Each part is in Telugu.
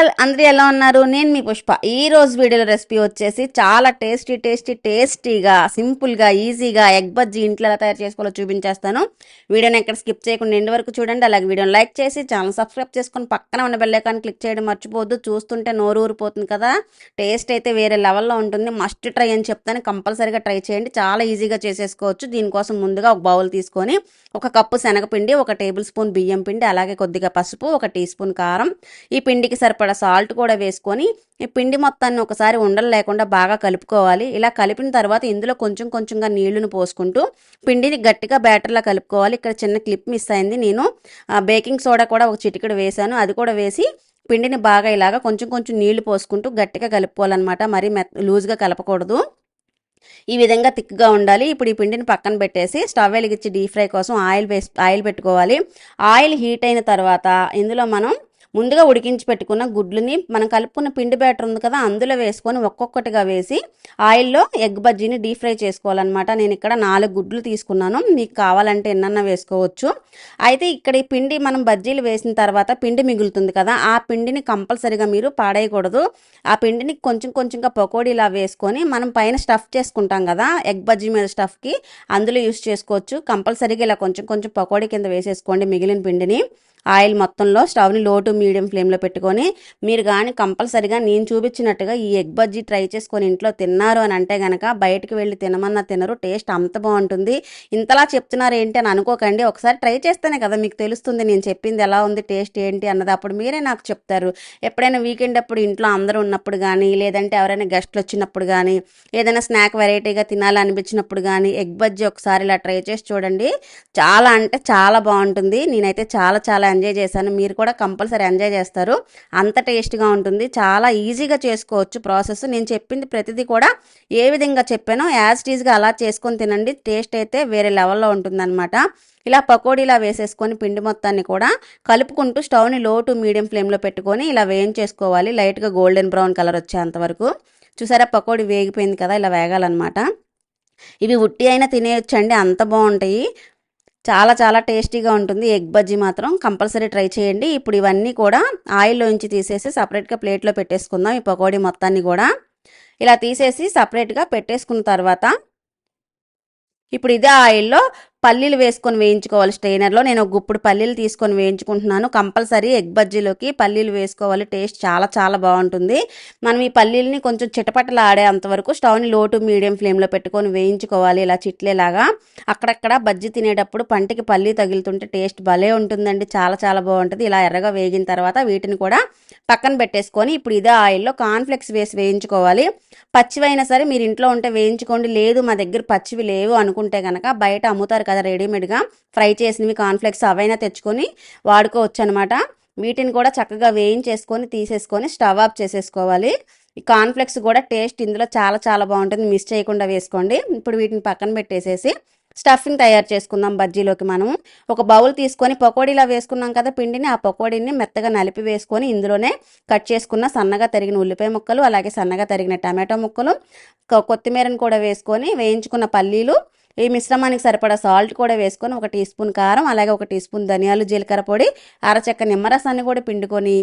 ఆల్ అందరూ ఎలా ఉన్నారు? నేను మీ పుష్ప. ఈ రోజు వీడియోలో రెసిపీ వచ్చేసి చాలా టేస్టీ టేస్టీ టేస్టీగా సింపుల్గా ఈజీగా ఎగ్ బజ్జీ ఇంట్లో ఎలా తయారు చేసుకోవాలో చూపించేస్తాను. వీడియోని ఎక్కడ స్కిప్ చేయకుండా ఎండ్ వరకు చూడండి. అలాగే వీడియోని లైక్ చేసి ఛానల్ సబ్స్క్రైబ్ చేసుకొని పక్కన ఉన్న బెల్ క్లిక్ చేయడం మర్చిపోద్దు చూస్తుంటే నోరు ఊరిపోతుంది కదా. టేస్ట్ అయితే వేరే లెవెల్లో ఉంటుంది. మస్ట్ ట్రై అని చెప్తాను. కంపల్సరీగా ట్రై చేయండి. చాలా ఈజీగా చేసేసుకోవచ్చు. దీనికోసం ముందుగా ఒక బౌల్ తీసుకొని ఒక కప్పు శనగపిండి ఒక టేబుల్ స్పూన్ బియ్యం పిండి అలాగే కొద్దిగా పసుపు ఒక టీ స్పూన్ కారం. ఈ పిండికి సరిపడ సాల్ట్ కూడా వేసుకొని ఈ పిండి మొత్తాన్ని ఒకసారి ఉండలు లేకుండా బాగా కలుపుకోవాలి. ఇలా కలిపిన తర్వాత ఇందులో కొంచెం కొంచెంగా నీళ్ళను పోసుకుంటూ పిండిని గట్టిగా బ్యాటర్లా కలుపుకోవాలి. ఇక్కడ చిన్న క్లిప్ మిస్ అయింది. నేను బేకింగ్ సోడా కూడా ఒక చిటికెడు వేశాను. అది కూడా వేసి పిండిని బాగా ఇలాగా కొంచెం కొంచెం నీళ్ళు పోసుకుంటూ గట్టిగా కలుపుకోవాలన్నమాట. మరీ మె లూజ్గా కలపకూడదు. ఈ విధంగా థిక్గా ఉండాలి. ఇప్పుడు ఈ పిండిని పక్కన పెట్టేసి స్టవ్ వెలిగించి డీప్ ఫ్రై కోసం ఆయిల్ వేసి ఆయిల్ పెట్టుకోవాలి. ఆయిల్ హీట్ అయిన తర్వాత ఇందులో మనం ముందుగా ఉడికించి పెట్టుకున్న గుడ్లని మనం కలుపుకున్న పిండి బ్యాటర్ ఉంది కదా అందులో వేసుకొని ఒక్కొక్కటిగా వేసి ఆయిల్లో ఎగ్ బజ్జీని డీప్ ఫ్రై చేసుకోవాలన్నమాట. నేను ఇక్కడ నాలుగు గుడ్లు తీసుకున్నాను. మీకు కావాలంటే ఎన్నన్నా వేసుకోవచ్చు. అయితే ఇక్కడ ఈ పిండి మనం బజ్జీలు వేసిన తర్వాత పిండి మిగులుతుంది కదా ఆ పిండిని కంపల్సరిగా మీరు పాడేయకూడదు. ఆ పిండిని కొంచెం కొంచెంగా పకోడీలా వేసుకొని మనం పైన స్టఫ్ చేసుకుంటాం కదా ఎగ్ బజ్జీ మీద స్టఫ్కి అందులో యూస్ చేసుకోవచ్చు. కంపల్సరీగా ఇలా కొంచెం కొంచెం పకోడీ కింద వేసేసుకోండి మిగిలిన పిండిని. ఆయిల్ మొత్తంలో స్టవ్ని లో టు మీడియం ఫ్లేమ్లో పెట్టుకొని మీరు కానీ కంపల్సరిగా నేను చూపించినట్టుగా ఈ ఎగ్ బజ్జీ ట్రై చేసుకొని ఇంట్లో తిన్నారు అని అంటే కనుక బయటకు వెళ్ళి తినమన్నా తినరు టేస్ట్ అంత బాగుంటుంది. ఇంతలా చెప్తున్నారు ఏంటి అని అనుకోకండి. ఒకసారి ట్రై చేస్తేనే కదా మీకు తెలుస్తుంది నేను చెప్పింది ఎలా ఉంది టేస్ట్ ఏంటి అన్నది. అప్పుడు మీరే నాకు చెప్తారు. ఎప్పుడైనా వీకెండ్ అప్పుడు ఇంట్లో అందరూ ఉన్నప్పుడు కానీ లేదంటే ఎవరైనా గెస్ట్లు వచ్చినప్పుడు కానీ ఏదైనా స్నాక్ వెరైటీగా తినాలనిపించినప్పుడు కానీ ఎగ్ బజ్జీ ఒకసారి ఇలా ట్రై చేసి చూడండి. చాలా అంటే చాలా బాగుంటుంది. నేనైతే చాలా చాలా ఎంజాయ్ చేశాను. మీరు కూడా కంపల్సరీ ఎంజాయ్ చేస్తారు. అంత టేస్ట్గా ఉంటుంది. చాలా ఈజీగా చేసుకోవచ్చు ప్రాసెస్. నేను చెప్పింది ప్రతిదీ కూడా ఏ విధంగా చెప్పానో యాజ్ టీజ్గా అలా చేసుకొని తినండి. టేస్ట్ అయితే వేరే లెవెల్లో ఉంటుందన్నమాట. ఇలా పకోడీలా వేసేసుకొని పిండి మొత్తాన్ని కూడా కలుపుకుంటూ స్టవ్ని లో టు మీడియం ఫ్లేమ్లో పెట్టుకొని ఇలా వేయించేసుకోవాలి. లైట్గా గోల్డెన్ బ్రౌన్ కలర్ వచ్చేంత వరకు. చూసారా పకోడీ వేగిపోయింది కదా ఇలా వేగాలన్నమాట. ఇవి ఉట్టి అయినా తినేయొచ్చండి. అంత బాగుంటాయి. చాలా చాలా టేస్టీగా ఉంటుంది. ఎగ్ బజ్జీ మాత్రం కంపల్సరీ ట్రై చేయండి. ఇప్పుడు ఇవన్నీ కూడా ఆయిల్లోంచి తీసేసి సపరేట్గా ప్లేట్లో పెట్టేసుకుందాం. ఈ పకోడీ మొత్తాన్ని కూడా ఇలా తీసేసి సపరేట్గా పెట్టేసుకున్న తర్వాత ఇప్పుడు ఇదే ఆయిల్లో పల్లీలు వేసుకొని వేయించుకోవాలి స్ట్రైనర్లో. నేను ఒక గుప్పుడు పల్లీలు తీసుకొని వేయించుకుంటున్నాను. కంపల్సరీ ఎగ్ బజ్జీలోకి పల్లీలు వేసుకోవాలి. టేస్ట్ చాలా చాలా బాగుంటుంది. మనం ఈ పల్లీలని కొంచెం చిటపటలు ఆడేంత వరకు స్టవ్ని లో టు మీడియం ఫ్లేమ్లో పెట్టుకొని వేయించుకోవాలి ఇలా చిట్లేలాగా. అక్కడక్కడ బజ్జీ తినేటప్పుడు పంటికి పల్లీ తగులుతుంటే టేస్ట్ భలే ఉంటుందండి. చాలా చాలా బాగుంటుంది. ఇలా ఎర్రగా వేగిన తర్వాత వీటిని కూడా పక్కన పెట్టేసుకొని ఇప్పుడు ఇదే ఆయిల్లో కాన్ఫ్లెక్స్ వేసి వేయించుకోవాలి. పచ్చివైనా సరే మీరు ఇంట్లో ఉంటే వేయించుకోండి. లేదు మా దగ్గర పచ్చివి లేవు అనుకుంటే కనుక బయట అమ్ముతారు కదా రెడీమేడ్గా. ఫ్రై చేసినవి కాన్ఫ్లెక్స్ అవైనా తెచ్చుకొని వాడుకోవచ్చు అనమాట వీటిని కూడా చక్కగా వేయించేసుకొని తీసేసుకొని స్టవ్ ఆఫ్ చేసేసుకోవాలి. ఈ కాన్ఫ్లెక్స్ కూడా టేస్ట్ ఇందులో చాలా చాలా బాగుంటుంది. మిస్ చేయకుండా వేసుకోండి. ఇప్పుడు వీటిని పక్కన పెట్టేసేసి స్టఫింగ్ తయారు చేసుకుందాం బజ్జీలోకి మనం ఒక బౌల్ తీసుకొని పకోడీలా వేసుకున్నాం కదా పిండిని ఆ పకోడీని మెత్తగా నలిపి వేసుకొని ఇందులోనే కట్ చేసుకున్న సన్నగా తరిగిన ఉల్లిపాయ ముక్కలు అలాగే సన్నగా తరిగిన టమాటో ముక్కలు కొత్తిమీరను కూడా వేసుకొని వేయించుకున్న పల్లీలు ఈ మిశ్రమానికి సరిపడా సాల్ట్ కూడా వేసుకొని ఒక టీ స్పూన్ కారం అలాగే ఒక టీ స్పూన్ ధనియాలు జీలకర్ర పొడి అరచెక్క నిమ్మరసాన్ని కూడా పిండుకొని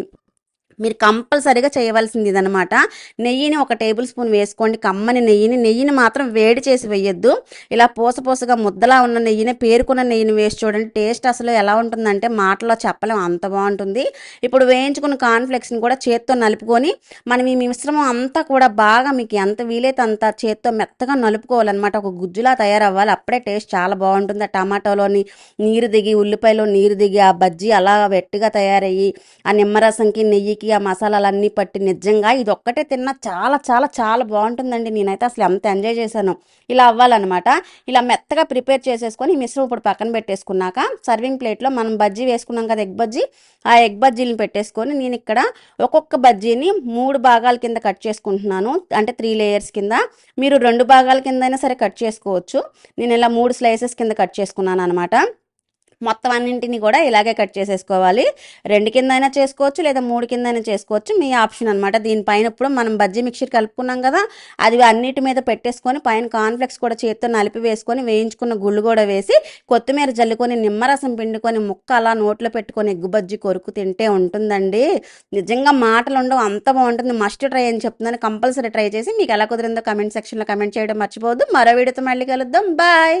మీరు కంపల్సరిగా చేయవలసింది ఇదనమాట నెయ్యిని ఒక టేబుల్ స్పూన్ వేసుకోండి. కమ్మని నెయ్యిని నెయ్యిని మాత్రం వేడి చేసి వేయొద్దు. ఇలా పూసపూసగా ముద్దలా ఉన్న నెయ్యిని పేరుకున్న నెయ్యిని వేసి చూడండి. టేస్ట్ అసలు ఎలా ఉంటుందంటే మాటలో చెప్పలేం. అంత బాగుంటుంది. ఇప్పుడు వేయించుకున్న కాన్ఫ్లెక్స్ని కూడా చేత్తో నలుపుకొని మనం ఈ మిశ్రమం అంతా కూడా బాగా మీకు ఎంత వీలైతే అంత చేత్తో మెత్తగా నలుపుకోవాలన్నమాట. ఒక గుజ్జులా తయారవ్వాలి. అప్పుడే టేస్ట్ చాలా బాగుంటుంది. ఆ టమాటోలోని నీరు దిగి ఉల్లిపాయలో నీరు దిగి ఆ బజ్జీ అలా వెట్టిగా తయారయ్యి ఆ నిమ్మరసంకి నెయ్యికి ఆ మసాలాలన్నీ పట్టి నిజంగా ఇది ఒక్కటే తిన్నా చాలా చాలా చాలా బాగుంటుందండి. నేనైతే అసలు ఎంత ఎంజాయ్ చేశాను. ఇలా అవ్వాలన్నమాట. ఇలా మెత్తగా ప్రిపేర్ చేసేసుకొని మిశ్రమం ఇప్పుడు పక్కన పెట్టేసుకున్నాక సర్వింగ్ ప్లేట్లో మనం బజ్జీ వేసుకున్నాం కదా ఎగ్ బజ్జీ ఆ ఎగ్ బజ్జీలను పెట్టేసుకొని నేను ఇక్కడ ఒక్కొక్క బజ్జీని మూడు భాగాల కింద కట్ చేసుకుంటున్నాను. అంటే త్రీ లేయర్స్ కింద. మీరు రెండు భాగాల కింద అయినా సరే కట్ చేసుకోవచ్చు. నేను ఇలా మూడు స్లైసెస్ కింద కట్ చేసుకున్నాను అనమాట మొత్తం అన్నింటిని కూడా ఇలాగే కట్ చేసేసుకోవాలి. రెండు కింద అయినా చేసుకోవచ్చు లేదా మూడు కింద అయినా చేసుకోవచ్చు. మీ ఆప్షన్ అనమాట దీనిపైన ఇప్పుడు మనం బజ్జీ మిక్చర్ కలుపుకున్నాం కదా అది అన్నిటి మీద పెట్టేసుకొని పైన కాన్ఫ్లెక్స్ కూడా చేతితో నలిపి వేసుకొని వేయించుకున్న గుళ్ళు కూడా వేసి కొత్తిమీర జల్లుకొని నిమ్మరసం పిండుకొని ముక్క అలా నోట్లో పెట్టుకొని ఎగ్గు బజ్జీ కొరుకు తింటే ఉంటుందండి. నిజంగా మాటలు ఉండవు అంత బాగుంటుంది. మస్ట్ ట్రై అని చెప్తున్నాను. కంపల్సరీ ట్రై చేసి మీకు ఎలా కుదిరిందో కమెంట్ సెక్షన్లో కమెంట్ చేయడం మర్చిపోవద్దు. మరో వీడియోతో మళ్ళీ కలుద్దాం. బాయ్!